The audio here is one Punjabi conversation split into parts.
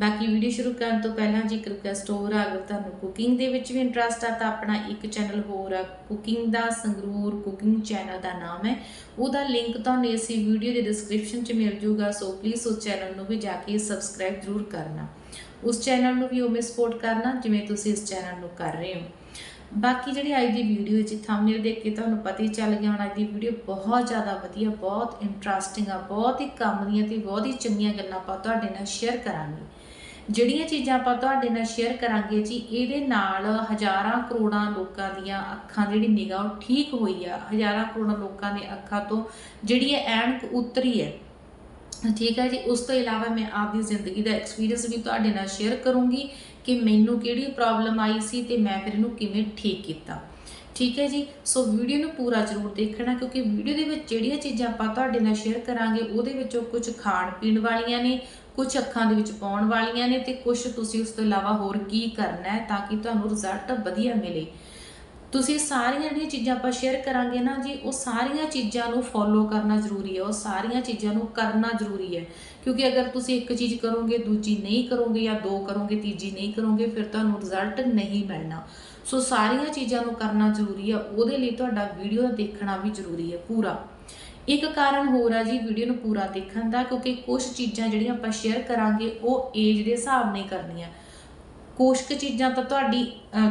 ਬਾਕੀ ਵੀਡੀਓ ਸ਼ੁਰੂ ਕਰਨ ਤੋਂ ਪਹਿਲਾਂ ਜੀ ਇੱਕ ਰਿਕਵੈਸਟ ਹੋਰ ਆ ਅਗਰ ਤੁਹਾਨੂੰ ਕੁਕਿੰਗ ਦੇ ਵਿੱਚ ਵੀ ਇੰਟਰਸਟ ਆ, ਤਾਂ ਆਪਣਾ ਇੱਕ ਚੈਨਲ ਹੋਰ ਆ। ਕੁਕਿੰਗ ਦਾ ਸੰਗਰੂਰ ਕੁਕਿੰਗ ਚੈਨਲ ਦਾ ਨਾਮ ਹੈ। ਉਹਦਾ ਲਿੰਕ ਤੁਹਾਨੂੰ ਇਸ ਵੀਡੀਓ ਦੇ ਡਿਸਕ੍ਰਿਪਸ਼ਨ 'ਚ ਮਿਲ ਜੂਗਾ ਸੋ ਪਲੀਜ਼ ਉਸ ਚੈਨਲ ਨੂੰ ਵੀ ਜਾ ਕੇ ਸਬਸਕ੍ਰਾਈਬ ਜ਼ਰੂਰ ਕਰਨਾ। ਉਸ ਚੈਨਲ ਨੂੰ ਵੀ ਉਵੇਂ ਸਪੋਰਟ ਕਰਨਾ, ਜਿਵੇਂ ਤੁਸੀਂ ਇਸ ਚੈਨਲ ਨੂੰ ਕਰ ਰਹੇ ਹੋ। ਬਾਕੀ ਜਿਹੜੀ ਅੱਜ ਦੀ ਵੀਡੀਓ ਜੀ ਥੰਬਨੇਲ ਦੇਖ ਕੇ ਤੁਹਾਨੂੰ ਪਤਾ ਹੀ ਚੱਲ ਗਿਆ ਹੁਣ, ਅੱਜ ਦੀ ਵੀਡੀਓ ਬਹੁਤ ਜ਼ਿਆਦਾ ਵਧੀਆ, ਬਹੁਤ ਇੰਟਰਸਟਿੰਗ ਆ, ਬਹੁਤ ਹੀ ਕੰਮ ਦੀਆਂ ਤੇ ਬਹੁਤ ਹੀ ਚੰਗੀਆਂ ਗੱਲਾਂ ਆਪਾਂ ਤੁਹਾਡੇ ਨਾਲ ਸ਼ੇਅਰ ਕਰਾਂਗੇ। ਜਿਹੜੀਆਂ ਚੀਜ਼ਾਂ ਆਪਾਂ ਤੁਹਾਡੇ ਨਾਲ ਸ਼ੇਅਰ ਕਰਾਂਗੇ ਜੀ, ਇਹਦੇ ਨਾਲ ਹਜ਼ਾਰਾਂ ਕਰੋੜਾਂ ਲੋਕਾਂ ਦੀਆਂ ਅੱਖਾਂ ਜਿਹੜੀ ਨਿਗਾਹ, ਉਹ ਠੀਕ ਹੋਈ ਆ। ਹਜ਼ਾਰਾਂ ਕਰੋੜਾਂ ਲੋਕਾਂ ਦੇ ਅੱਖਾਂ ਤੋਂ ਜਿਹੜੀ ਇਹ ਐਨਕ ਉਤਰੀ ਹੈ। ਠੀਕ ਹੈ ਜੀ, ਉਸ ਤੋਂ ਇਲਾਵਾ ਮੈਂ ਆਪਦੀ ਜ਼ਿੰਦਗੀ ਦਾ ਐਕਸਪੀਰੀਅੰਸ ਵੀ ਤੁਹਾਡੇ ਨਾਲ ਸ਼ੇਅਰ ਕਰੂੰਗੀ ਕਿ ਮੈਨੂੰ ਕਿਹੜੀ ਪ੍ਰੋਬਲਮ ਆਈ ਸੀ ਤੇ ਮੈਂ ਫਿਰ ਇਹਨੂੰ ਕਿਵੇਂ ਠੀਕ ਕੀਤਾ। ਠੀਕ ਹੈ ਜੀ? ਸੋ ਵੀਡੀਓ ਨੂੰ ਪੂਰਾ ਜ਼ਰੂਰ ਦੇਖਣਾ ਕਿਉਂਕਿ ਵੀਡੀਓ ਦੇ ਵਿੱਚ ਜਿਹੜੀਆਂ ਚੀਜ਼ਾਂ ਆਪਾਂ ਤੁਹਾਡੇ ਨਾਲ ਸ਼ੇਅਰ ਕਰਾਂਗੇ, ਉਹਦੇ ਵਿੱਚੋਂ ਕੁਝ ਖਾਣ ਪੀਣ ਵਾਲੀਆਂ ਨੇ, ਕੁਝ ਅੱਖਾਂ ਦੇ ਵਿੱਚ ਪਾਉਣ ਵਾਲੀਆਂ ਨੇ ਤੇ ਕੁਝ ਤੁਸੀਂ ਉਸ ਤੋਂ ਇਲਾਵਾ ਹੋਰ ਕੀ ਕਰਨਾ ਹੈ ਤਾਂ ਕਿ ਤੁਹਾਨੂੰ ਰਿਜ਼ਲਟ ਵਧੀਆ ਮਿਲੇ। ਤੁਸੀਂ ਸਾਰੀਆਂ ਜਿਹੜੀਆਂ ਚੀਜ਼ਾਂ ਆਪਾਂ ਸ਼ੇਅਰ ਕਰਾਂਗੇ ਨਾ ਜੀ, ਉਹ ਸਾਰੀਆਂ ਚੀਜ਼ਾਂ ਨੂੰ ਫੋਲੋ ਕਰਨਾ ਜ਼ਰੂਰੀ ਹੈ, ਉਹ ਸਾਰੀਆਂ ਚੀਜ਼ਾਂ ਨੂੰ ਕਰਨਾ ਜ਼ਰੂਰੀ ਹੈ। ਕਿਉਂਕਿ ਅਗਰ ਤੁਸੀਂ ਇੱਕ ਚੀਜ਼ ਕਰੋਗੇ, ਦੂਜੀ ਨਹੀਂ ਕਰੋਗੇ ਜਾਂ ਦੋ ਕਰੋਗੇ, ਤੀਜੀ ਨਹੀਂ ਕਰੋਗੇ, ਫਿਰ ਤੁਹਾਨੂੰ ਰਿਜ਼ਲਟ ਨਹੀਂ ਮਿਲਣਾ। ਸੋ ਸਾਰੀਆਂ ਚੀਜ਼ਾਂ ਨੂੰ ਕਰਨਾ ਜ਼ਰੂਰੀ ਆ ਉਹਦੇ ਲਈ ਤੁਹਾਡਾ ਵੀਡੀਓ ਦੇਖਣਾ ਵੀ ਜ਼ਰੂਰੀ ਹੈ ਪੂਰਾ। ਇੱਕ ਕਾਰਨ ਹੋਰ ਆ ਜੀ ਵੀਡੀਓ ਨੂੰ ਪੂਰਾ ਦੇਖਣ ਦਾ ਕਿਉਂਕਿ ਕੁਝ ਚੀਜ਼ਾਂ ਜਿਹੜੀਆਂ ਆਪਾਂ ਸ਼ੇਅਰ ਕਰਾਂਗੇ ਉਹ ਏਜ ਦੇ ਹਿਸਾਬ ਨਾਲ ਕਰਨੀਆਂ। ਕੁਝ ਕੁ ਚੀਜ਼ਾਂ ਤਾਂ ਤੁਹਾਡੀ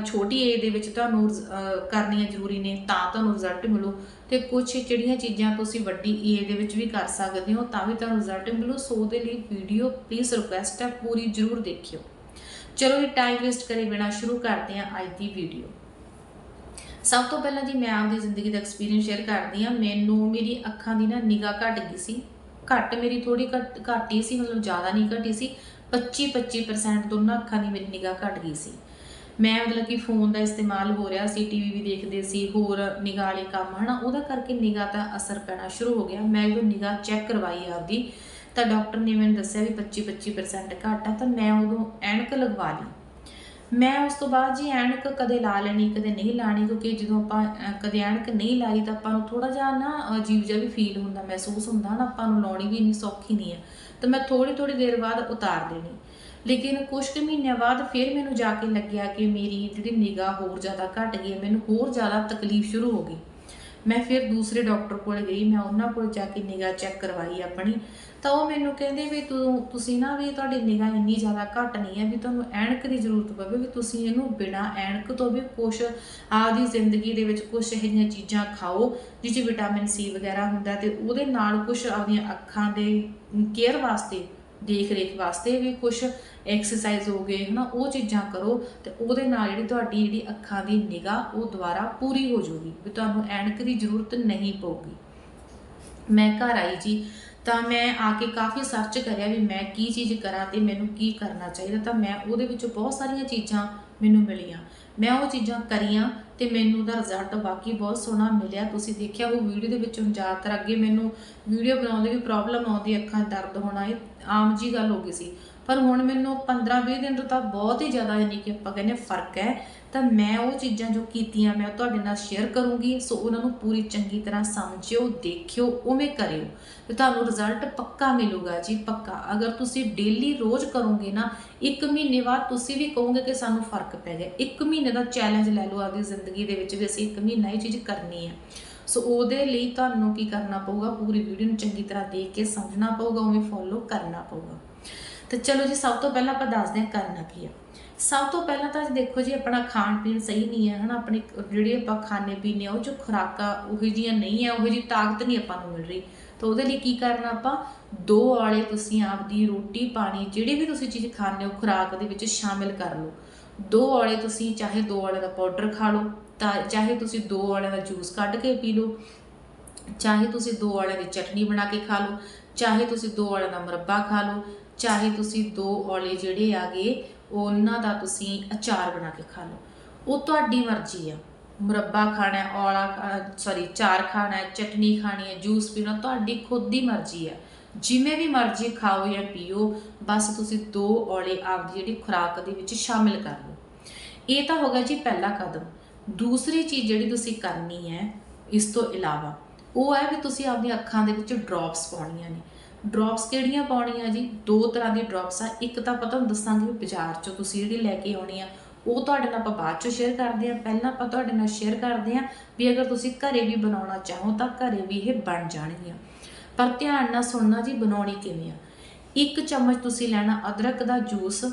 ਛੋਟੀ ਏਜ ਦੇ ਵਿੱਚ ਤੁਹਾਨੂੰ ਅਹ, ਕਰਨੀਆਂ ਜ਼ਰੂਰੀ ਨੇ ਤਾਂ ਤੁਹਾਨੂੰ ਰਿਜ਼ਲਟ ਮਿਲੂ। ਤੇ ਕੁਝ ਜਿਹੜੀਆਂ ਚੀਜ਼ਾਂ ਤੁਸੀਂ ਵੱਡੀ ਏਜ ਦੇ ਵਿੱਚ ਵੀ ਕਰ ਸਕਦੇ ਹੋ ਤਾਂ ਵੀ ਤੁਹਾਨੂੰ ਰਿਜ਼ਲਟ ਮਿਲੂ। ਸੋ ਉਹਦੇ ਲਈ ਵੀਡੀਓ ਪਲੀਜ਼ ਰਿਕੁਐਸਟ ਹੈ ਪੂਰੀ ਜ਼ਰੂਰ ਦੇਖਿਓ। ਚਲੋ ਇਹ ਟਾਈਮ ਵੇਸਟ ਕਰੇ ਬਿਨਾ ਸ਼ੁਰੂ ਕਰਦੇ ਹਾਂ ਅੱਜ ਦੀ ਵੀਡੀਓ ਸਭ ਤੋਂ ਪਹਿਲਾਂ ਜੀ, ਮੈਂ ਆਪਦੀ ਜ਼ਿੰਦਗੀ ਦਾ ਐਕਸਪੀਰੀਅੰਸ ਸ਼ੇਅਰ ਕਰਦੀ ਹਾਂ। ਮੈਨੂੰ ਮੇਰੀ ਅੱਖਾਂ ਦੀ ਨਾ ਨਿਗਾਹ ਘਟ ਗਈ ਸੀ। ਘੱਟ ਮੇਰੀ ਥੋੜੀ ਘੱਟ ਘੱਟ ਹੀ ਸੀ, ਮਤਲਬ ਜ਼ਿਆਦਾ ਨਹੀਂ ਘਟੀ ਸੀ। 25 25% ਦੋਨਾਂ ਅੱਖਾਂ ਦੀ ਮੇਰੀ ਨਿਗਾਹ ਘਟ ਗਈ ਸੀ। ਮੈਂ ਮਤਲਬ ਕਿ ਫੋਨ ਦਾ ਇਸਤੇਮਾਲ ਹੋ ਰਿਹਾ ਸੀ ਟੀਵੀ ਵੀ ਦੇਖਦੇ ਸੀ, ਹੋਰ ਨਿਗਾਹ ਵਾਲੇ ਕੰਮ, ਹਨਾ, ਉਹਦਾ ਕਰਕੇ ਨਿਗਾਹ ਦਾ ਅਸਰ ਪੈਣਾ ਸ਼ੁਰੂ ਹੋ ਗਿਆ। ਮੈਂ ਜਦੋਂ ਨਿਗਾਹ ਚੈੱਕ ਕਰਵਾਈ ਆਪਦੀ ਤਾਂ ਡਾਕਟਰ ਨੇ ਮੈਨੂੰ ਦੱਸਿਆ ਵੀ 25 25% ਘੱਟ ਆ, ਤਾਂ ਮੈਂ ਉਦੋਂ ਐਨਕ ਲਗਵਾ ਲਈ। ਮੈਂ ਉਸ ਤੋਂ ਬਾਅਦ ਜੀ ਐਨਕ ਕਦੇ ਲਾ ਲੈਣੀ, ਕਦੇ ਨਹੀਂ ਲਾਣੀ, ਕਿਉਂਕਿ ਜਦੋਂ ਆਪਾਂ ਕਦੇ ਐਨਕ ਨਹੀਂ ਲਾਈ ਤਾਂ ਆਪਾਂ ਨੂੰ ਥੋੜਾ ਜਿਹਾ ਨਾ ਅਜੀਬ ਜਿਹਾ ਵੀ ਫੀਲ ਹੁੰਦਾ, ਮਹਿਸੂਸ ਹੁੰਦਾ ਨਾ, ਆਪਾਂ ਨੂੰ ਲਾਉਣੀ ਵੀ ਇੰਨੀ ਸੌਖੀ ਨਹੀਂ ਹੈ ਤਾਂ ਮੈਂ ਥੋੜੀ ਥੋੜੀ ਦੇਰ ਬਾਅਦ ਉਤਾਰ ਦੇਣੀ। ਲੇਕਿਨ ਕੁਝ ਕੁ ਮਹੀਨਿਆਂ ਬਾਅਦ ਫਿਰ ਮੈਨੂੰ ਜਾ ਕੇ ਲੱਗਿਆ ਕਿ ਮੇਰੀ ਜਿਹੜੀ ਨਿਗਾਹ ਹੋਰ ਜ਼ਿਆਦਾ ਘਟ ਗਈ ਹੈ ਮੈਨੂੰ ਹੋਰ ਜ਼ਿਆਦਾ ਤਕਲੀਫ ਸ਼ੁਰੂ ਹੋ ਗਈ। ਮੈਂ ਫਿਰ ਦੂਸਰੇ ਡਾਕਟਰ ਕੋਲ ਗਈ, ਮੈਂ ਉਹਨਾਂ ਕੋਲ ਜਾ ਕੇ ਨਿਗਾਹ ਚੈੱਕ ਕਰਵਾਈ ਆਪਣੀ। ਤਾਂ ਉਹ ਮੈਨੂੰ ਕਹਿੰਦੇ ਵੀ ਤੂੰ, ਤੁਸੀਂ ਨਾ ਵੀ ਤੁਹਾਡੀ ਨਿਗਾਹ ਇੰਨੀ ਜ਼ਿਆਦਾ ਘੱਟ ਨਹੀਂ ਹੈ ਵੀ ਤੁਹਾਨੂੰ ਐਨਕ ਦੀ ਜ਼ਰੂਰਤ ਪਵੇ, ਵੀ ਤੁਸੀਂ ਇਹਨੂੰ ਬਿਨਾ ਐਨਕ ਤੋਂ ਵੀ ਕੁਛ ਆਪਦੀ ਜ਼ਿੰਦਗੀ ਦੇ ਵਿੱਚ ਕੁਝ ਇਹੋ ਜਿਹੀਆਂ ਚੀਜ਼ਾਂ ਖਾਓ ਜਿਸ 'ਚ ਵਿਟਾਮਿਨ ਸੀ ਵਗੈਰਾ ਹੁੰਦਾ ਤੇ ਉਹਦੇ ਨਾਲ ਕੁਝ ਆਪਦੀਆਂ ਅੱਖਾਂ ਦੇ ਕੇਅਰ ਵਾਸਤੇ ਦੇਖ ਰੇਖ ਵਾਸਤੇ ਵੀ ਕੁਝ ਐਕਸਰਸਾਈਜ਼ ਹੋ ਗਏ, ਹਨਾ, ਉਹ ਚੀਜ਼ਾਂ ਕਰੋ ਤੇ ਉਹਦੇ ਨਾਲ ਜਿਹੜੀ ਤੁਹਾਡੀ ਜਿਹੜੀ ਅੱਖਾਂ ਦੀ ਨਿਗਾਹ ਉਹ ਦੁਬਾਰਾ ਪੂਰੀ ਹੋ ਜਾਊਗੀ, ਵੀ ਤੁਹਾਨੂੰ ਐਨਕ ਦੀ ਜ਼ਰੂਰਤ ਨਹੀਂ ਪਊਗੀ। ਮੈਂ ਘਰ ਆਈ ਜੀ, ਤਾਂ ਮੈਂ ਆ ਕੇ ਕਾਫੀ ਸਰਚ ਕਰਿਆ ਵੀ ਮੈਂ ਕੀ ਚੀਜ਼ ਕਰਾਂ ਤੇ ਮੈਨੂੰ ਕੀ ਕਰਨਾ ਚਾਹੀਦਾ, ਤਾਂ ਮੈਂ ਉਹਦੇ ਵਿੱਚ ਬਹੁਤ ਸਾਰੀਆਂ ਚੀਜ਼ਾਂ ਮੈਨੂੰ ਮਿਲੀਆਂ। ਮੈਂ ਉਹ ਚੀਜ਼ਾਂ ਕਰੀਆਂ ਤੇ ਮੈਨੂੰ ਉਹਦਾ ਰਿਜ਼ਲਟ ਬਾਕੀ ਬਹੁਤ ਸੋਹਣਾ ਮਿਲਿਆ। ਤੁਸੀਂ ਦੇਖਿਆ ਉਹ ਵੀਡੀਓ ਦੇ ਵਿੱਚ ਹੁਣ ਜ਼ਿਆਦਾਤਰ ਅੱਗੇ ਮੈਨੂੰ ਵੀਡੀਓ ਬਣਾਉਣ ਬਣਾਉਂਦੇ ਵੀ ਪ੍ਰੋਬਲਮ ਆਉਂਦੀ, ਅੱਖਾਂ 'ਚ ਦਰਦ ਹੋਣਾ, ਇਹ ਆਮ ਜੀ ਗੱਲ ਹੋ ਗਈ ਸੀ। ਪਰ ਹੁਣ ਮੈਨੂੰ 15-20 ਦਿਨ ਤੋਂ ਤਾਂ ਬਹੁਤ ਹੀ ਜ਼ਿਆਦਾ ਯਾਨੀ ਕਿ ਆਪਾਂ ਕਹਿੰਦੇ ਫ਼ਰਕ ਹੈ। ਤਾਂ ਮੈਂ ਉਹ ਚੀਜ਼ਾਂ ਜੋ ਕੀਤੀਆਂ, ਮੈਂ ਉਹ ਤੁਹਾਡੇ ਨਾਲ ਸ਼ੇਅਰ ਕਰੂੰਗੀ। ਸੋ ਉਹਨਾਂ ਨੂੰ ਪੂਰੀ ਚੰਗੀ ਤਰ੍ਹਾਂ ਸਮਝਿਓ, ਦੇਖਿਓ, ਉਵੇਂ ਕਰਿਓ। ਤੇ ਤੁਹਾਨੂੰ ਰਿਜ਼ਲਟ ਪੱਕਾ ਮਿਲੂਗਾ ਜੀ, ਪੱਕਾ। ਅਗਰ ਤੁਸੀਂ ਡੇਲੀ ਰੋਜ਼ ਕਰੋਗੇ ਨਾ, ਇੱਕ ਮਹੀਨੇ ਬਾਅਦ ਤੁਸੀਂ ਵੀ ਕਹੋਗੇ ਕਿ ਸਾਨੂੰ ਫ਼ਰਕ ਪੈ ਗਿਆ। ਇੱਕ ਮਹੀਨੇ ਦਾ ਚੈਲੰਜ ਲੈ ਲਓ ਆਪਦੀ ਜ਼ਿੰਦਗੀ ਦੇ ਵਿੱਚ ਵੀ ਅਸੀਂ ਇੱਕ ਮਹੀਨਾ ਇਹ ਚੀਜ਼ ਕਰਨੀ ਹੈ ਸੋ ਉਹਦੇ ਲਈ ਤੁਹਾਨੂੰ ਕੀ ਕਰਨਾ ਪਊਗਾ? ਪੂਰੀ ਵੀਡੀਓ ਨੂੰ ਚੰਗੀ ਤਰ੍ਹਾਂ ਦੇਖ ਕੇ ਸਮਝਣਾ ਪਊਗਾ, ਉਵੇਂ ਫੋਲੋ ਕਰਨਾ ਪਊਗਾ। ਤੇ ਚਲੋ ਜੀ, ਸਭ ਤੋਂ ਪਹਿਲਾਂ ਆਪਾਂ ਦੱਸਦੇ ਹਾਂ ਕਰਨਾ ਕੀ ਆ। ਸਭ ਤੋਂ ਪਹਿਲਾਂ ਤਾਂ ਦੇਖੋ ਜੀ, ਆਪਣਾ ਖਾਣ ਪੀਣ ਸਹੀ ਨਹੀਂ ਹੈ, ਹਨਾ? ਆਪਣੀ ਜਿਹੜੀ ਆਪਾਂ ਖਾਣੇ ਪੀਣੇ ਆ, ਉਹ ਜੋ ਖੁਰਾਕਾਂ ਉਹੋ ਜੀਆਂ ਨਹੀਂ ਹੈ ਉਹੋ ਜੀ ਤਾਕਤ ਨਹੀਂ ਆਪਾਂ ਨੂੰ ਮਿਲ ਰਹੀ। ਤਾਂ ਉਹਦੇ ਲਈ ਕੀ ਕਰਨਾ ਆਪਾਂ? ਦੋ ਆਲੇ ਤੁਸੀਂ ਆਪਦੀ ਰੋਟੀ, ਪਾਣੀ, ਜਿਹੜੀ ਵੀ ਤੁਸੀਂ ਚੀਜ਼ ਖਾਣੇ ਹੋ, ਖੁਰਾਕ ਦੇ ਵਿੱਚ ਸ਼ਾਮਿਲ ਕਰ ਲਓ। ਦੋ ਔਲੇ ਤੁਸੀਂ, ਚਾਹੇ ਦੋ ਵਾਲੇ ਦਾ ਪਾਊਡਰ ਖਾ ਲਓ, ਤਾਂ ਚਾਹੇ ਤੁਸੀਂ ਦੋ ਵਾਲੇ ਦਾ ਜੂਸ ਕੱਢ ਕੇ ਪੀ ਲਓ, ਚਾਹੇ ਤੁਸੀਂ ਦੋ ਵਾਲਿਆਂ ਦੀ ਚਟਨੀ ਬਣਾ ਕੇ ਖਾ ਲਓ, ਚਾਹੇ ਤੁਸੀਂ ਦੋ ਵਾਲਿਆਂ ਦਾ ਮੁਰੱਬਾ ਖਾ ਲਓ, ਚਾਹੇ ਤੁਸੀਂ ਦੋ ਔਲੇ ਜਿਹੜੇ ਆਗੇ ਉਹਨਾਂ ਦਾ ਤੁਸੀਂ ਅਚਾਰ ਬਣਾ ਕੇ ਖਾ ਲਓ। ਉਹ ਤੁਹਾਡੀ ਮਰਜ਼ੀ ਆ। ਮੁਰੱਬਾ ਖਾਣਾ ਹੈ ਔਲਾ ਸੌਰੀ ਚਾਰ ਖਾਣਾ, ਚਟਨੀ ਖਾਣੀ ਹੈ ਜੂਸ ਪੀਣਾ, ਤੁਹਾਡੀ ਖੁਦ ਦੀ ਮਰਜ਼ੀ ਹੈ ਜਿਵੇਂ ਵੀ ਮਰਜ਼ੀ ਖਾਓ ਜਾਂ ਪੀਓ, ਬਸ ਤੁਸੀਂ ਦੋ ਔਲੇ ਆਪਦੀ ਜਿਹੜੀ ਖੁਰਾਕ ਦੇ ਵਿੱਚ ਸ਼ਾਮਿਲ ਕਰ ਲਓ। ਇਹ ਤਾਂ ਹੋ ਗਿਆ ਜੀ ਪਹਿਲਾ ਕਦਮ। ਦੂਸਰੀ ਚੀਜ਼ ਜਿਹੜੀ ਤੁਸੀਂ ਕਰਨੀ ਹੈ, ਇਸ ਤੋਂ ਇਲਾਵਾ, ਉਹ ਹੈ ਵੀ ਤੁਸੀਂ ਆਪਣੀਆਂ ਅੱਖਾਂ ਦੇ ਵਿੱਚ ਡ੍ਰੌਪਸ ਪਾਉਣੀਆਂ ਨੇ। ਡ੍ਰੌਪਸ ਕਿਹੜੀਆਂ ਪਾਉਣੀਆਂ ਜੀ? ਦੋ ਤਰ੍ਹਾਂ ਦੀ ਡ੍ਰੌਪਸ ਆ। ਇੱਕ ਤਾਂ ਆਪਾਂ ਤੁਹਾਨੂੰ ਦੱਸਾਂਗੇ ਵੀ ਬਾਜ਼ਾਰ ਚੋਂ ਤੁਸੀਂ ਜਿਹੜੀ ਲੈ ਕੇ ਆਉਣੀ ਆ, ਉਹ ਤੁਹਾਡੇ ਨਾਲ ਆਪਾਂ ਬਾਅਦ ਚੋਂ ਸ਼ੇਅਰ ਕਰਦੇ ਆ ਪਹਿਲਾਂ ਆਪਾਂ ਤੁਹਾਡੇ ਨਾਲ ਸ਼ੇਅਰ ਕਰਦੇ ਆ ਵੀ ਅਗਰ ਤੁਸੀਂ ਘਰੇ ਵੀ ਬਣਾਉਣਾ ਚਾਹੋ ਤਾਂ ਘਰੇ ਵੀ ਇਹ ਬਣ ਜਾਣਗੀਆਂ। ਪਰ ਧਿਆਨ ਨਾਲ ਸੁਣਨਾ ਜੀ, ਬਣਾਉਣੀ ਕਿਵੇਂ ਆ? ਇੱਕ ਚਮਚ ਤੁਸੀਂ ਲੈਣਾ ਅਦਰਕ ਦਾ ਜੂਸ,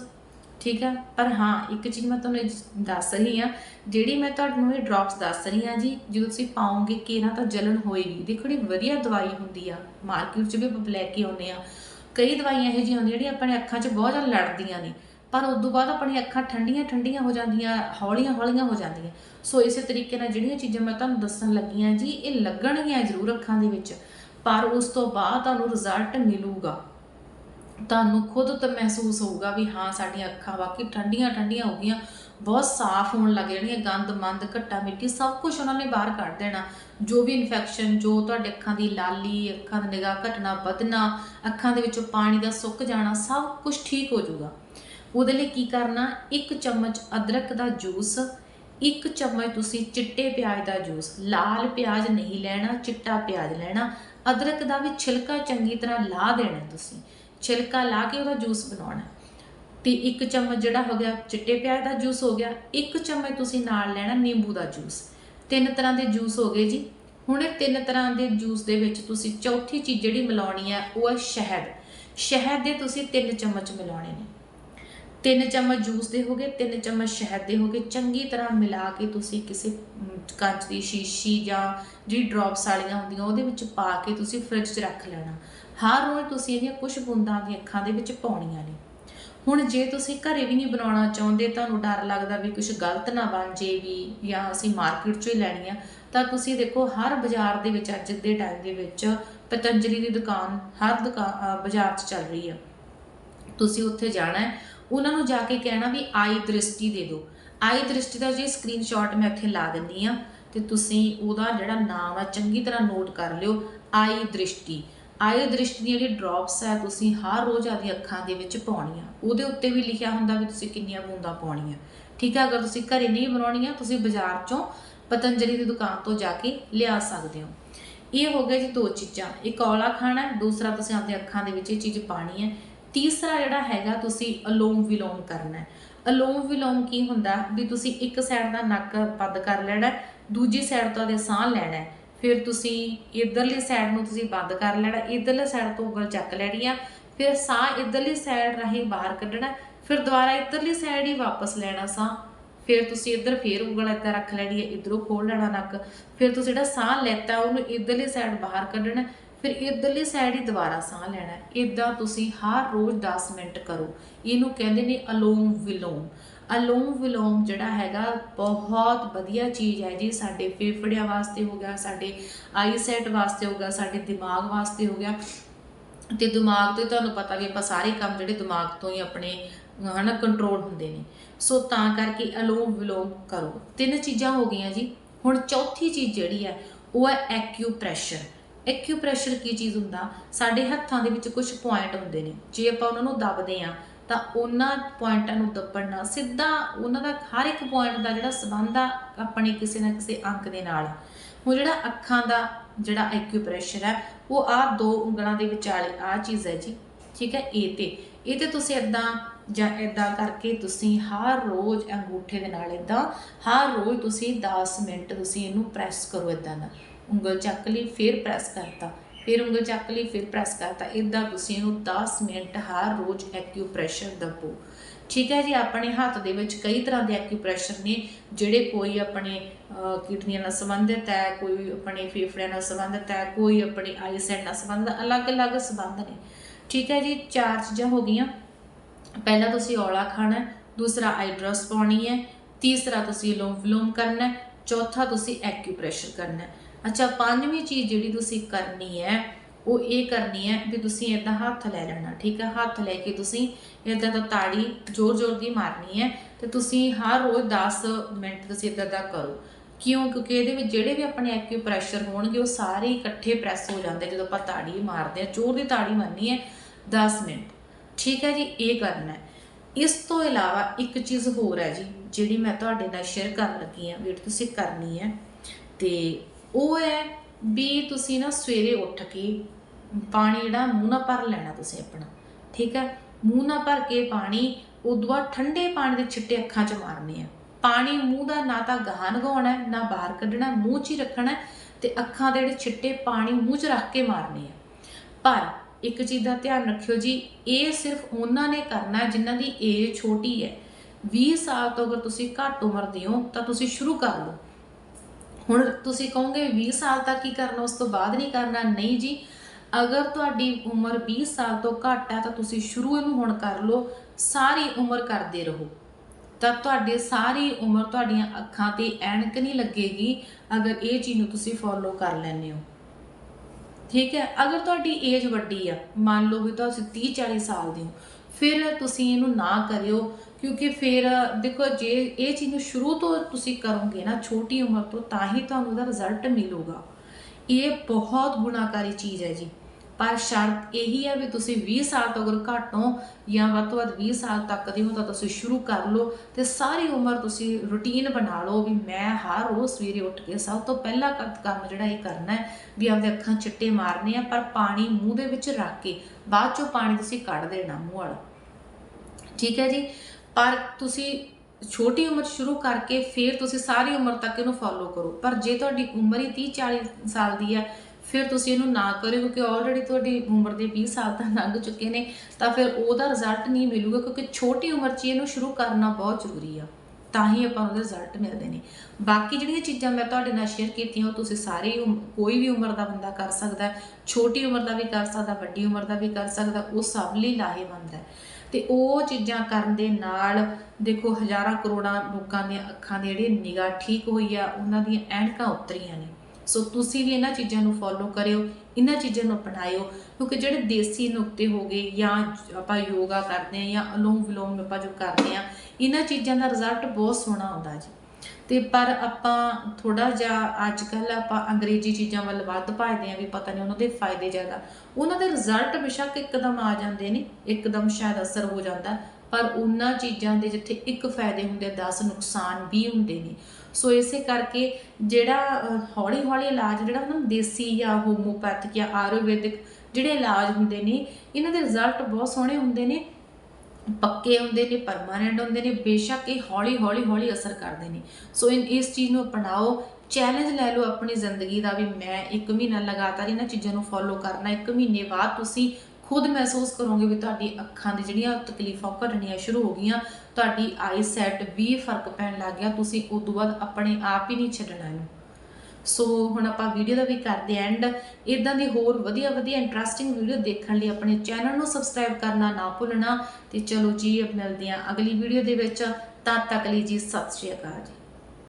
ਠੀਕ ਹੈ ਪਰ ਹਾਂ, ਇੱਕ ਚੀਜ਼ ਮੈਂ ਤੁਹਾਨੂੰ ਦੱਸ ਰਹੀ ਆ ਜਿਹੜੀ ਮੈਂ ਤੁਹਾਨੂੰ ਇਹ ਡ੍ਰੌਪਸ ਦੱਸ ਰਹੀ ਆ ਜੀ, ਜਦੋਂ ਤੁਸੀਂ ਪਾਓਗੇ ਕਿ ਤਾਂ ਜਲਨ ਹੋਏਗੀ। ਦੇਖੋ ਜਿਹੜੀ ਵਧੀਆ ਦਵਾਈ ਹੁੰਦੀ ਆ, ਮਾਰਕੀਟ 'ਚ ਵੀ ਆਪਾਂ ਲੈ ਕੇ ਆਉਂਦੇ ਆ ਕਈ ਦਵਾਈਆਂ ਇਹੋ ਜਿਹੀਆਂ ਹੁੰਦੀਆਂ ਜਿਹੜੀਆਂ ਆਪਣੇ ਅੱਖਾਂ 'ਚ ਬਹੁਤ ਜ਼ਿਆਦਾ ਲੜਦੀਆਂ ਨੇ, ਪਰ ਉਸ ਤੋਂ ਬਾਅਦ ਆਪਣੀਆਂ ਅੱਖਾਂ ਠੰਡੀਆਂ ਠੰਡੀਆਂ ਹੋ ਜਾਂਦੀਆਂ, ਹੌਲੀਆਂ ਹੌਲੀਆਂ ਹੋ ਜਾਂਦੀਆਂ। ਸੋ ਇਸੇ ਤਰੀਕੇ ਨਾਲ ਜਿਹੜੀਆਂ ਚੀਜ਼ਾਂ ਮੈਂ ਤੁਹਾਨੂੰ ਦੱਸਣ ਲੱਗੀਆਂ ਜੀ, ਇਹ ਲੱਗਣਗੀਆਂ ਜ਼ਰੂਰ ਅੱਖਾਂ ਦੇ ਵਿੱਚ। ਪਰ ਉਸ ਤੋਂ ਬਾਅਦ ਤੁਹਾਨੂੰ ਰਿਜ਼ਲਟ ਮਿਲੂਗਾ। ਤੁਹਾਨੂੰ ਖੁਦ ਤਾਂ ਮਹਿਸੂਸ ਹੋਊਗਾ ਵੀ ਹਾਂ, ਸਾਡੀਆਂ ਅੱਖਾਂ ਵਾਕਈ ਠੰਡੀਆਂ ਠੰਡੀਆਂ ਹੋ ਗਈਆਂ। ਬਹੁਤ ਸਾਫ਼ ਹੋਣ ਲੱਗ ਜਾਣਗੀਆਂ ਗੰਦ, ਮੰਦ, ਘੱਟਾ ਮਿੱਟੀ, ਸਭ ਕੁਝ ਉਹਨਾਂ ਨੇ ਬਾਹਰ ਕੱਢ ਦੇਣਾ। ਜੋ ਵੀ ਇਨਫੈਕਸ਼ਨ ਜੋ ਤੁਹਾਡੇ ਅੱਖਾਂ ਦੀ ਲਾਲੀ, ਅੱਖਾਂ ਦੀ ਨਿਗਾਹ ਘਟਣਾ, ਵਧਣਾ, ਅੱਖਾਂ ਦੇ ਵਿੱਚੋਂ ਪਾਣੀ ਦਾ ਸੁੱਕ ਜਾਣਾ, ਸਭ ਕੁਝ ਠੀਕ ਹੋ ਜਾਊਗਾ। ਉਹਦੇ ਲਈ ਕੀ ਕਰਨਾ? ਇੱਕ ਚਮਚ ਅਦਰਕ ਦਾ ਜੂਸ ਇੱਕ ਚਮਚ ਤੁਸੀਂ ਚਿੱਟੇ ਪਿਆਜ਼ ਦਾ ਜੂਸ, ਲਾਲ ਪਿਆਜ਼ ਨਹੀਂ ਲੈਣਾ, ਚਿੱਟਾ ਪਿਆਜ਼ ਲੈਣਾ, ਅਦਰਕ ਦਾ ਵੀ ਛਿਲਕਾ ਚੰਗੀ ਤਰ੍ਹਾਂ ਲਾ ਦੇਣਾ ਤੁਸੀਂ, ਛਿਲਕਾ ਲਾ ਕੇ ਉਹਦਾ ਜੂਸ ਬਣਾਉਣਾ। ਤੇ ਇੱਕ ਚਮਚ ਜਿਹੜਾ ਹੋ ਗਿਆ, ਚਿੱਟੇ ਪਿਆਜ਼ ਦਾ ਜੂਸ ਹੋ ਗਿਆ, ਇੱਕ ਚਮਚ ਤੁਸੀਂ ਨਾਲ ਲੈਣਾ ਨਿੰਬੂ ਦਾ ਜੂਸ। ਤਿੰਨ ਤਰ੍ਹਾਂ ਦੇ ਜੂਸ ਹੋ ਗਏ ਜੀ। ਹੁਣ ਇਹ ਤਿੰਨ ਤਰ੍ਹਾਂ ਦੇ ਜੂਸ ਦੇ ਵਿੱਚ ਤੁਸੀਂ ਚੌਥੀ ਚੀਜ਼ ਜਿਹੜੀ ਮਿਲਾਉਣੀ ਹੈ, ਉਹ ਹੈ ਸ਼ਹਿਦ। ਸ਼ਹਿਦ ਦੇ ਤੁਸੀਂ ਤਿੰਨ ਚਮਚ ਮਿਲਾਉਣੇ ਨੇ। ਤਿੰਨ ਚਮਚ ਜੂਸ ਦੇ ਹੋਗੇ ਤਿੰਨ ਚਮਚ ਸ਼ਹਿਦ ਦੇ ਹੋਗੇ ਚੰਗੀ ਤਰ੍ਹਾਂ ਮਿਲਾ ਕੇ ਤੁਸੀਂ ਕਿਸੇ ਅਮ, ਕੱਚ ਦੀ ਸ਼ੀਸ਼ੀ ਜਾਂ ਜਿਹੜੀ ਡ੍ਰੌਪਸ ਵਾਲੀਆਂ ਹੁੰਦੀਆਂ ਉਹਦੇ ਵਿੱਚ ਪਾ ਕੇ ਤੁਸੀਂ ਫ੍ਰਿਜ 'ਚ ਰੱਖ ਲੈਣਾ। ਹਰ ਰੋਜ਼ ਤੁਸੀਂ ਇਹਦੀਆਂ ਕੁਝ ਬੂੰਦਾਂ ਆਪਣੀਆਂ ਅੱਖਾਂ ਦੇ ਵਿੱਚ ਪਾਉਣੀਆਂ ਨੇ। ਹੁਣ ਜੇ ਤੁਸੀਂ ਘਰੇ ਵੀ ਨਹੀਂ ਬਣਾਉਣਾ ਚਾਹੁੰਦੇ ਤੁਹਾਨੂੰ ਡਰ ਲੱਗਦਾ ਵੀ ਕੁਝ ਗਲਤ ਨਾ ਬਣ ਜੇ ਵੀ ਜਾਂ ਅਸੀਂ ਮਾਰਕੀਟ 'ਚੋਂ ਹੀ ਲੈਣੀ ਆ ਤਾਂ ਤੁਸੀਂ ਦੇਖੋ ਹਰ ਬਾਜ਼ਾਰ ਦੇ ਵਿੱਚ ਅੱਜ ਦੇ ਟਾਈਮ ਦੇ ਵਿੱਚ ਪਤੰਜਲੀ ਦੀ ਦੁਕਾਨ ਹਰ ਦੁਕਾਨ ਬਾਜ਼ਾਰ 'ਚ ਚੱਲ ਰਹੀ ਆ। ਤੁਸੀਂ ਉੱਥੇ ਜਾਣਾ ਹੈ ਉਹਨਾਂ ਨੂੰ ਜਾ ਕੇ ਕਹਿਣਾ ਵੀ ਆਈ ਦ੍ਰਿਸ਼ਟੀ ਦੇ ਦਿਓ। ਆਈ ਦ੍ਰਿਸ਼ਟੀ ਦਾ ਜੀ ਸਕਰੀਨਸ਼ਾਟ ਮੈਂ ਇੱਥੇ ਲਾ ਦਿੰਦੀ ਆ ਤੇ ਤੁਸੀਂ ਉਹਦਾ ਜਿਹੜਾ ਨਾਮ ਆ ਚੰਗੀ ਤਰ੍ਹਾਂ ਨੋਟ ਕਰ ਲਿਓ, ਆਈ ਦ੍ਰਿਸ਼ਟੀ। ਆਈ ਦ੍ਰਿਸ਼ਟੀ ਦੀਆਂ ਜਿਹੜੀ ਡ੍ਰੌਪਸ ਹੈ ਤੁਸੀਂ ਹਰ ਰੋਜ਼ ਆਪਣੀ ਅੱਖਾਂ ਦੇ ਵਿੱਚ ਪਾਉਣੀਆਂ। ਉਹਦੇ ਉੱਤੇ ਵੀ ਲਿਖਿਆ ਹੁੰਦਾ ਵੀ ਤੁਸੀਂ ਕਿੰਨੀਆਂ ਬੂੰਦਾਂ ਪਾਉਣੀਆਂ। ਠੀਕ ਹੈ ਅਗਰ ਤੁਸੀਂ ਘਰੇ ਨਹੀਂ ਬਣਾਉਣੀਆਂ, ਤੁਸੀਂ ਬਾਜ਼ਾਰ ਚੋਂ ਪਤੰਜਲੀ ਦੀ ਦੁਕਾਨ ਤੋਂ ਜਾ ਕੇ ਲਿਆ ਸਕਦੇ ਹੋ। ਇਹ ਹੋ ਗਿਆ ਜੀ ਦੋ ਚੀਜ਼ਾਂ। ਇੱਕ ਔਲਾ ਖਾਣਾ, ਦੂਸਰਾ ਤੁਸੀਂ ਆਪਣੀ ਅੱਖਾਂ ਦੇ ਵਿੱਚ ਇਹ ਚੀਜ਼ ਪਾਣੀ ਹੈ। ਤੀਸਰਾ ਜਿਹੜਾ ਹੈਗਾ ਤੁਸੀਂ ਅਲੋਮ ਵਿਲੋਮ ਕਰਨਾ ਹੈ। ਅਲੋਮ ਵਿਲੋਮ ਕੀ ਹੁੰਦਾ? ਵੀ ਤੁਸੀਂ ਇੱਕ ਸਾਈਡ ਦਾ ਨੱਕ ਬੰਦ ਕਰ ਲੈਣਾ ਦੂਜੀ ਸਾਈਡ ਤੋਂ ਉਹਦੇ ਸਾਹ ਲੈਣਾ ਫਿਰ ਤੁਸੀਂ ਇਧਰਲੀ ਸਾਈਡ ਨੂੰ ਤੁਸੀਂ ਬੰਦ ਕਰ ਲੈਣਾ ਇਧਰਲੀ ਸਾਈਡ ਤੋਂ ਉਂਗਲ ਚੱਕ ਲੈਣੀ ਆ, ਫਿਰ ਸਾਹ ਇਧਰਲੀ ਸਾਈਡ ਰਾਹੀਂ ਬਾਹਰ ਕੱਢਣਾ ਫਿਰ ਦੁਬਾਰਾ ਇਧਰਲੀ ਸਾਈਡ ਹੀ ਵਾਪਸ ਲੈਣਾ ਸਾਹ। ਫਿਰ ਤੁਸੀਂ ਇੱਧਰ ਫੇਰ ਉਂਗਲ ਇੱਦਾਂ ਰੱਖ ਲੈਣੀ ਹੈ, ਇਧਰੋਂ ਖੋਲ ਲੈਣਾ ਨੱਕ। ਫਿਰ ਤੁਸੀਂ ਜਿਹੜਾ ਸਾਹ ਲੈਤਾ, ਉਹਨੂੰ ਇਧਰਲੀ ਸਾਈਡ ਬਾਹਰ ਕੱਢਣਾ ਫਿਰ ਇਧਰਲੀ ਸਾਈਡ ਹੀ ਦੁਬਾਰਾ ਸਾਹ ਲੈਣਾ ਇਦਾਂ ਤੁਸੀਂ ਹਰ ਰੋਜ਼ 10 ਮਿੰਟ ਕਰੋ। ਇਹਨੂੰ ਕਹਿੰਦੇ ਨੇ ਅਲੋਮ ਵਿਲੋਮ। ਅਲੋਮ ਵਿਲੋਮ ਜਿਹੜਾ ਹੈਗਾ, ਬਹੁਤ ਵਧੀਆ ਚੀਜ਼ ਹੈ ਜੀ। ਸਾਡੇ ਫੇਫੜਿਆਂ ਵਾਸਤੇ ਹੋ ਗਿਆ, ਸਾਡੇ ਆਈਸੈਟ ਵਾਸਤੇ ਹੋ ਗਿਆ, ਸਾਡੇ ਦਿਮਾਗ ਵਾਸਤੇ ਹੋ ਗਿਆ। ਤੇ ਦਿਮਾਗ ਤੇ ਤੁਹਾਨੂੰ ਪਤਾ ਵੀ ਆਪਾਂ ਸਾਰੇ ਕੰਮ ਜਿਹੜੇ ਦਿਮਾਗ ਤੋਂ ਹੀ ਆਪਣੇ, ਹਨਾ ਕੰਟਰੋਲ ਹੁੰਦੇ ਨੇ। ਸੋ ਤਾਂ ਕਰਕੇ ਅਲੋਮ ਵਿਲੋਮ ਕਰੋ। ਤਿੰਨ ਚੀਜ਼ਾਂ ਹੋ ਗਈਆਂ ਜੀ। ਹੁਣ ਚੌਥੀ ਚੀਜ਼ ਜਿਹੜੀ ਹੈ, ਉਹ ਹੈ ਐਕਿਊਪ੍ਰੈਸ਼ਰ ਐਕਿਊਪ੍ਰੈਸ਼ਰ ਕੀ ਚੀਜ਼ ਹੁੰਦਾ? ਸਾਡੇ ਹੱਥਾਂ ਦੇ ਵਿੱਚ ਕੁਝ ਪੁਆਇੰਟ ਹੁੰਦੇ ਨੇ। ਜੇ ਆਪਾਂ ਉਹਨਾਂ ਨੂੰ ਦੱਬਦੇ ਆ ਤਾਂ ਉਹਨਾਂ ਪੁਆਇੰਟਾਂ ਨੂੰ ਦੱਬਣ ਨਾਲ ਸਿੱਧਾ ਉਹਨਾਂ ਦਾ ਹਰ ਇੱਕ ਪੁਆਇੰਟ ਦਾ ਜਿਹੜਾ ਸਬੰਧ ਆ, ਆਪਣੇ ਕਿਸੇ ਨਾ ਕਿਸੇ ਅੰਕ ਦੇ ਨਾਲ। ਉਹ ਜਿਹੜਾ ਅੱਖਾਂ ਦਾ ਜਿਹੜਾ ਐਕਿਊਪ੍ਰੈਸ਼ਰ ਹੈ, ਉਹ ਆ ਦੋ ਉਂਗਲਾਂ ਦੇ ਵਿਚਾਲੇ ਆ ਚੀਜ਼ ਹੈ ਜੀ, ਠੀਕ ਹੈ? ਇਹ ਤੇ। ਇਹ ਤੇ ਤੁਸੀਂ ਇਦਾਂ ਜਾਂ ਇਦਾਂ ਕਰਕੇ ਤੁਸੀਂ ਹਰ ਰੋਜ਼ ਅੰਗੂਠੇ ਦੇ ਨਾਲ ਇਦਾਂ ਹਰ ਰੋਜ਼ ਤੁਸੀਂ 10 ਮਿੰਟ ਤੁਸੀਂ ਇਹਨੂੰ ਪ੍ਰੈਸ ਕਰੋ ਇਦਾਂ ਦਾ। ਉਂਗਲ ਚੱਕ ਲਈ, ਫਿਰ ਪ੍ਰੈਸ ਕਰਤਾ। ਫਿਰ ਉਂਗਲ ਚੱਕ ਲਈ, ਫਿਰ ਪ੍ਰੈਸ ਕਰਤਾ। ਇਦਾਂ ਤੁਸੀਂ ਇਹਨੂੰ 10 ਮਿੰਟ ਹਰ ਰੋਜ਼ ਐਕਿਊਪ੍ਰੈਸ਼ਰ ਦੱਬੋ। ਠੀਕ ਹੈ ਜੀ, ਆਪਣੇ ਹੱਥ ਦੇ ਵਿੱਚ ਕਈ ਤਰ੍ਹਾਂ ਦੇ ਐਕਿਊਪ੍ਰੈਸ਼ਰ ਨੇ, ਜਿਹੜੇ ਕੋਈ ਆਪਣੇ ਕਿਡਨੀਆਂ ਨਾਲ ਸੰਬੰਧਿਤ ਹੈ, ਕੋਈ ਆਪਣੇ ਫੇਫੜਿਆਂ ਨਾਲ ਸੰਬੰਧਿਤ ਹੈ, ਕੋਈ ਆਪਣੀ ਆਈਸੈਟ ਨਾਲ ਸੰਬੰਧਿਤ, ਅਲੱਗ-ਅਲੱਗ ਸੰਬੰਧ ਨੇ। ਠੀਕ ਹੈ ਜੀ, ਚਾਰ ਚੀਜ਼ਾਂ ਹੋ ਗਈਆਂ। ਪਹਿਲਾ ਤੁਸੀਂ ਔਲਾ ਖਾਣਾ ਦੂਸਰਾ ਆਈਡਰਸ ਪਾਉਣੀ ਹੈ, ਤੀਸਰਾ ਤੁਸੀਂ ਅਲੋਮ ਵਿਲੋਮ ਕਰਨਾ ਚੌਥਾ ਤੁਸੀਂ ਐਕਿਊਪ੍ਰੈਸ਼ਰ ਕਰਨਾ ਅੱਛਾ, ਪੰਜਵੀਂ ਚੀਜ਼ ਜਿਹੜੀ ਤੁਸੀਂ ਕਰਨੀ ਹੈ, ਉਹ ਇਹ ਕਰਨੀ ਹੈ ਵੀ ਤੁਸੀਂ ਇਦਾਂ ਹੱਥ ਲੈ ਲੈਣਾ, ਠੀਕ ਹੈ? ਹੱਥ ਲੈ ਕੇ ਤੁਸੀਂ ਇਦਾਂ ਦਾ ਤਾੜੀ ਜ਼ੋਰ-ਜ਼ੋਰ ਦੀ ਮਾਰਨੀ ਹੈ ਤੇ ਤੁਸੀਂ ਹਰ ਰੋਜ਼ 10 ਮਿੰਟ ਤੁਸੀਂ ਇਦਾਂ ਦਾ ਕਰੋ। ਕਿਉਂ? ਕਿਉਂਕਿ ਇਹਦੇ ਵਿੱਚ ਜਿਹੜੇ ਵੀ ਆਪਣੇ ਐਕਿਊਪ੍ਰੈਸ਼ਰ ਹੋਣਗੇ, ਉਹ ਸਾਰੇ ਇਕੱਠੇ ਪ੍ਰੈਸ ਹੋ ਜਾਂਦੇ ਜਦੋਂ ਆਪਾਂ ਤਾੜੀ ਮਾਰਦੇ ਆ ਜ਼ੋਰ ਦੀ ਤਾੜੀ ਮਾਰਨੀ ਹੈ 10 ਮਿੰਟ। ਠੀਕ ਹੈ ਜੀ? ਇਹ ਕਰਨਾ ਹੈ। ਇਸ ਤੋਂ ਇਲਾਵਾ ਇੱਕ ਚੀਜ਼ ਹੋਰ ਹੈ ਜੀ, ਜਿਹੜੀ ਮੈਂ ਤੁਹਾਡੇ ਨਾਲ ਸ਼ੇਅਰ ਕਰਨ ਲੱਗੀ ਆ ਵੀ ਤੁਸੀਂ ਕਰਨੀ ਹੈ, ਤੇ ਉਹ ਹੈ ਵੀ ਤੁਸੀਂ ਨਾ ਸਵੇਰੇ ਉੱਠ ਕੇ ਪਾਣੀ ਜਿਹੜਾ ਮੂੰਹ ਨਾਲ ਭਰ ਲੈਣਾ ਤੁਸੀਂ ਆਪਣਾ ਠੀਕ ਹੈ? ਮੂੰਹ ਨਾਲ ਭਰ ਕੇ ਪਾਣੀ ਉਦੋਂ ਬਾਅਦ ਠੰਡੇ ਪਾਣੀ ਦੇ ਛਿੱਟੇ ਅੱਖਾਂ 'ਚ ਮਾਰਨੇ ਆ। ਪਾਣੀ ਮੂੰਹ ਦਾ ਨਾ ਤਾਂ ਗਾਹ ਲਗਾਉਣਾ ਹੈ, ਨਾ ਬਾਹਰ ਕੱਢਣਾ ਮੂੰਹ 'ਚ ਹੀ ਰੱਖਣਾ ਹੈ ਤੇ ਅੱਖਾਂ ਦੇ ਜਿਹੜੇ ਛਿੱਟੇ ਪਾਣੀ ਮੂੰਹ 'ਚ ਰੱਖ ਕੇ ਮਾਰਨੇ ਆ। ਪਰ ਇੱਕ ਚੀਜ਼ ਦਾ ਧਿਆਨ ਰੱਖਿਓ ਜੀ ਇਹ ਸਿਰਫ ਉਹਨਾਂ ਨੇ ਕਰਨਾ ਹੈ ਜਿਨ੍ਹਾਂ ਦੀ ਏਜ ਛੋਟੀ ਹੈ। 20 ਸਾਲ ਤੋਂ ਅਗਰ ਤੁਸੀਂ ਘੱਟ ਉਮਰ ਦੇ ਹੋ ਤਾਂ ਤੁਸੀਂ ਸ਼ੁਰੂ ਕਰ ਲਓ। ਹੁਣ ਤੁਸੀਂ ਕਹੋਗੇ 20 ਸਾਲ ਤੱਕ ਹੀ ਕਰਨਾ, ਉਸ ਤੋਂ ਬਾਅਦ ਨਹੀਂ ਕਰਨਾ? ਨਹੀਂ ਜੀ। ਅਗਰ ਤੁਹਾਡੀ ਉਮਰ 20 ਸਾਲ ਤੋਂ ਘੱਟ ਹੈ, ਤਾਂ ਤੁਸੀਂ ਸ਼ੁਰੂ ਇਹਨੂੰ ਹੁਣ ਕਰ ਲਓ। ਸਾਰੀ ਉਮਰ ਕਰਦੇ ਰਹੋ। ਤਾਂ ਤੁਹਾਡੇ ਸਾਰੀ ਉਮਰ ਤੁਹਾਡੀਆਂ ਅੱਖਾਂ ਤੇ ਐਨਕ ਨਹੀਂ ਲੱਗੇਗੀ, ਅਗਰ ਇਹ ਚੀਜ਼ ਨੂੰ ਤੁਸੀਂ ਫੋਲੋ ਕਰ ਲੈਂਦੇ ਹੋ। ਠੀਕ ਹੈ? ਅਗਰ ਤੁਹਾਡੀ ਏਜ ਵੱਡੀ ਆ, ਮੰਨ ਲਓ ਵੀ ਤੁਸੀਂ 30 40 ਸਾਲ ਦੇ ਹੋ, ਫਿਰ ਤੁਸੀਂ ਇਹਨੂੰ ਨਾ ਕਰਿਓ। ਕਿਉਂਕਿ ਫਿਰ, ਦੇਖੋ, ਜੇ ਇਹ ਚੀਜ਼ ਨੂੰ ਸ਼ੁਰੂ ਤੋਂ ਤੁਸੀਂ ਕਰੋਗੇ ਨਾ, ਛੋਟੀ ਉਮਰ ਤੋਂ, ਤਾਂ ਹੀ ਤੁਹਾਨੂੰ ਉਹਦਾ ਰਿਜ਼ਲਟ ਮਿਲੂਗਾ। ਇਹ ਬਹੁਤ ਗੁਣਾਕਾਰੀ ਚੀਜ਼ ਹੈ ਜੀ। ਪਰ ਸ਼ਰਤ ਇਹੀ ਹੈ ਵੀ ਤੁਸੀਂ 20 ਸਾਲ ਤੋਂ ਅਗਰ ਘੱਟ ਹੋ ਜਾਂ ਵੱਧ ਤੋਂ ਵੱਧ 20 ਸਾਲ ਤੱਕ ਦੇ ਹੋ, ਤਾਂ ਤੁਸੀਂ ਸ਼ੁਰੂ ਕਰ ਲਓ ਤੇ ਸਾਰੀ ਉਮਰ ਤੁਸੀਂ ਰੁਟੀਨ ਬਣਾ ਲਓ ਵੀ ਮੈਂ ਹਰ ਰੋਜ਼ ਸਵੇਰੇ ਉੱਠ ਕੇ ਸਭ ਤੋਂ ਪਹਿਲਾ ਕੰਮ ਜਿਹੜਾ ਇਹ ਕਰਨਾ ਹੈ ਵੀ ਆਪਦੇ ਅੱਖਾਂ ਚਿੱਟੇ ਮਾਰਨੇ ਆ, ਪਰ ਪਾਣੀ ਮੂੰਹ ਦੇ ਵਿੱਚ ਰੱਖ ਕੇ ਬਾਅਦ ਚੋਂ ਪਾਣੀ ਤੁਸੀਂ ਕੱਢ ਦੇਣਾ ਮੂੰਹ ਵਾਲਾ। ਠੀਕ ਹੈ ਜੀ? ਪਰ ਤੁਸੀਂ ਛੋਟੀ ਉਮਰ 'ਚ ਸ਼ੁਰੂ ਕਰਕੇ ਫਿਰ ਤੁਸੀਂ ਸਾਰੀ ਉਮਰ ਤੱਕ ਇਹਨੂੰ ਫੋਲੋ ਕਰੋ। ਪਰ ਜੇ ਤੁਹਾਡੀ ਉਮਰ ਹੀ 30 40 ਸਾਲ ਦੀ ਹੈ ਫਿਰ ਤੁਸੀਂ ਇਹਨੂੰ ਨਾ ਕਰਿਓ ਕਿਉਂਕਿ ਆਲਰੇਡੀ ਤੁਹਾਡੀ ਉਮਰ ਦੇ 20 ਸਾਲ ਤਾਂ ਲੰਘ ਚੁੱਕੇ ਨੇ, ਤਾਂ ਫਿਰ ਉਹਦਾ ਰਿਜ਼ਲਟ ਨਹੀਂ ਮਿਲੂਗਾ ਕਿਉਂਕਿ ਛੋਟੀ ਉਮਰ 'ਚ ਇਹਨੂੰ ਸ਼ੁਰੂ ਕਰਨਾ ਬਹੁਤ ਜ਼ਰੂਰੀ ਆ। ਤਾਂ ਹੀ ਆਪਾਂ ਨੂੰ ਉਹਦੇ ਰਿਜ਼ਲਟ ਮਿਲਦੇ ਨੇ। ਬਾਕੀ ਜਿਹੜੀਆਂ ਚੀਜ਼ਾਂ ਮੈਂ ਤੁਹਾਡੇ ਨਾਲ ਸ਼ੇਅਰ ਕੀਤੀਆਂ, ਉਹ ਤੁਸੀਂ ਸਾਰੇ ਉਮ- ਕੋਈ ਵੀ ਉਮਰ ਦਾ ਬੰਦਾ ਕਰ ਸਕਦਾ ਛੋਟੀ ਉਮਰ ਦਾ ਵੀ ਕਰ ਸਕਦਾ, ਵੱਡੀ ਉਮਰ ਦਾ ਵੀ ਕਰ ਸਕਦਾ, ਉਹ ਸਭ ਲਈ ਲਾਹੇਵੰਦ ਹੈ। ਤੇ ਉਹ ਚੀਜ਼ਾਂ ਕਰਨ ਦੇ ਨਾਲ ਦੇਖੋ ਹਜ਼ਾਰਾਂ ਕਰੋੜਾਂ ਲੋਕਾਂ ਦੀਆਂ ਅੱਖਾਂ ਦੀ ਜਿਹੜੀ ਨਿਗਾਹ ਠੀਕ ਹੋਈ ਆ, ਉਹਨਾਂ ਦੀਆਂ ਐਨਕਾਂ ਉਤਰੀਆਂ ਨੇ। ਸੋ ਤੁਸੀਂ ਵੀ ਇਹਨਾਂ ਚੀਜ਼ਾਂ ਨੂੰ ਫੋਲੋ ਕਰਿਓ, ਇਹਨਾਂ ਚੀਜ਼ਾਂ ਨੂੰ ਅਪਣਾਇਓ, ਕਿਉਂਕਿ ਜਿਹੜੇ ਦੇਸੀ ਨੁਕਤੇ ਹੋ ਗਏ ਜਾਂ ਆਪਾਂ ਯੋਗਾ ਕਰਦੇ ਆ ਜਾਂ ਅਲੋਮ ਵਿਲੋਮ ਆਪਾਂ ਜੋ ਕਰਦੇ ਆ ਇਹਨਾਂ ਚੀਜ਼ਾਂ ਦਾ ਰਿਜ਼ਲਟ ਬਹੁਤ ਸੋਹਣਾ ਆਉਂਦਾ ਜੀ। ਤੇ ਪਰ ਆਪਾਂ ਥੋੜਾ ਜਿਹਾ ਅੱਜ ਕੱਲ ਆਪਾਂ ਅੰਗਰੇਜ਼ੀ ਚੀਜ਼ਾਂ ਵੱਲ ਵੱਧ ਭਜਦੇ ਆ ਵੀ ਪਤਾ ਨਹੀਂ ਉਹਨਾਂ ਦੇ ਫਾਇਦੇ ਜ਼ਿਆਦਾ। ਉਹਨਾਂ ਦੇ ਰਿਜ਼ਲਟ ਬੇਸ਼ੱਕ ਇੱਕਦਮ ਆ ਜਾਂਦੇ ਨੇ, ਇੱਕਦਮ ਸ਼ਾਇਦ ਅਸਰ ਹੋ ਜਾਂਦਾ, ਪਰ ਉਹਨਾਂ ਚੀਜ਼ਾਂ ਦੇ ਜਿੱਥੇ ਇੱਕ ਫਾਇਦੇ ਹੁੰਦੇ 10 ਨੁਕਸਾਨ ਵੀ ਹੁੰਦੇ ਨੇ। ਸੋ ਇਸੇ ਕਰਕੇ ਜਿਹੜਾ ਹੌਲੀ ਹੌਲੀ ਇਲਾਜ ਜਿਹੜਾ ਉਹਨਾਂ ਦੇਸੀ ਜਾਂ ਹੋਮੋਪੈਥਿਕ ਜਾਂ ਆਯੁਰਵੈਦਿਕ ਜਿਹੜੇ ਇਲਾਜ ਹੁੰਦੇ ਨੇ, ਇਹਨਾਂ ਦੇ ਰਿਜ਼ਲਟ ਬਹੁਤ ਸੋਹਣੇ ਹੁੰਦੇ ਨੇ ਪੱਕੇ ਹੁੰਦੇ ਨੇ ਪਰਮਾਨੈਂਟ ਹੁੰਦੇ ਨੇ, ਬੇਸ਼ੱਕ ਇਹ ਹੌਲੀ ਹੌਲੀ ਹੌਲੀ ਅਸਰ ਕਰਦੇ ਨੇ। ਸੋ ਇਨ ਇਸ ਚੀਜ਼ ਨੂੰ ਅਪਣਾਓ। ਚੈਲੰਜ ਲੈ ਲਓ ਆਪਣੀ ਜ਼ਿੰਦਗੀ ਦਾ ਵੀ, ਮੈਂ ਇੱਕ ਮਹੀਨਾ ਲਗਾਤਾਰ ਇਹਨਾਂ ਚੀਜ਼ਾਂ ਨੂੰ ਫੋਲੋ ਕਰਨਾ, ਇੱਕ ਮਹੀਨੇ ਬਾਅਦ ਤੁਸੀਂ ਖੁਦ ਮਹਿਸੂਸ ਕਰੋਗੇ ਵੀ ਤੁਹਾਡੀ ਅੱਖਾਂ ਦੀ ਜਿਹੜੀਆਂ ਤਕਲੀਫਾਂ ਉਹ ਘਟਣੀਆਂ ਸ਼ੁਰੂ ਹੋ ਗਈਆਂ, ਤੁਹਾਡੀ ਆਈ ਸੈਟ ਵੀ ਫ਼ਰਕ ਪੈਣ ਲੱਗ ਗਿਆ, ਤੁਸੀਂ ਉਸ ਤੋਂ ਬਾਅਦ ਆਪਣੇ ਆਪ ਹੀ ਨਹੀਂ ਛੱਡਣਾ ਇਹਨੂੰ। ਸੋ ਹੁਣ ਆਪਾਂ ਵੀਡੀਓ ਦਾ ਵੀ ਕਰਦੇ ਐਂਡ ਇਦਾਂ ਦੀ ਹੋਰ ਵਧੀਆ ਵਧੀਆ ਇੰਟਰਸਟਿੰਗ ਵੀਡੀਓ ਦੇਖਣ ਲਈ ਆਪਣੇ ਚੈਨਲ ਨੂੰ ਸਬਸਕ੍ਰਾਈਬ ਕਰਨਾ ਨਾ ਭੁੱਲਣਾ। ਤੇ ਚਲੋ ਜੀ, ਮਿਲਦੇ ਹਾਂ ਅਗਲੀ ਵੀਡੀਓ ਦੇ ਵਿੱਚ। ਤਦ ਤੱਕ ਲਈ ਜੀ, ਸਤਿ ਸ਼੍ਰੀ ਅਕਾਲ ਜੀ।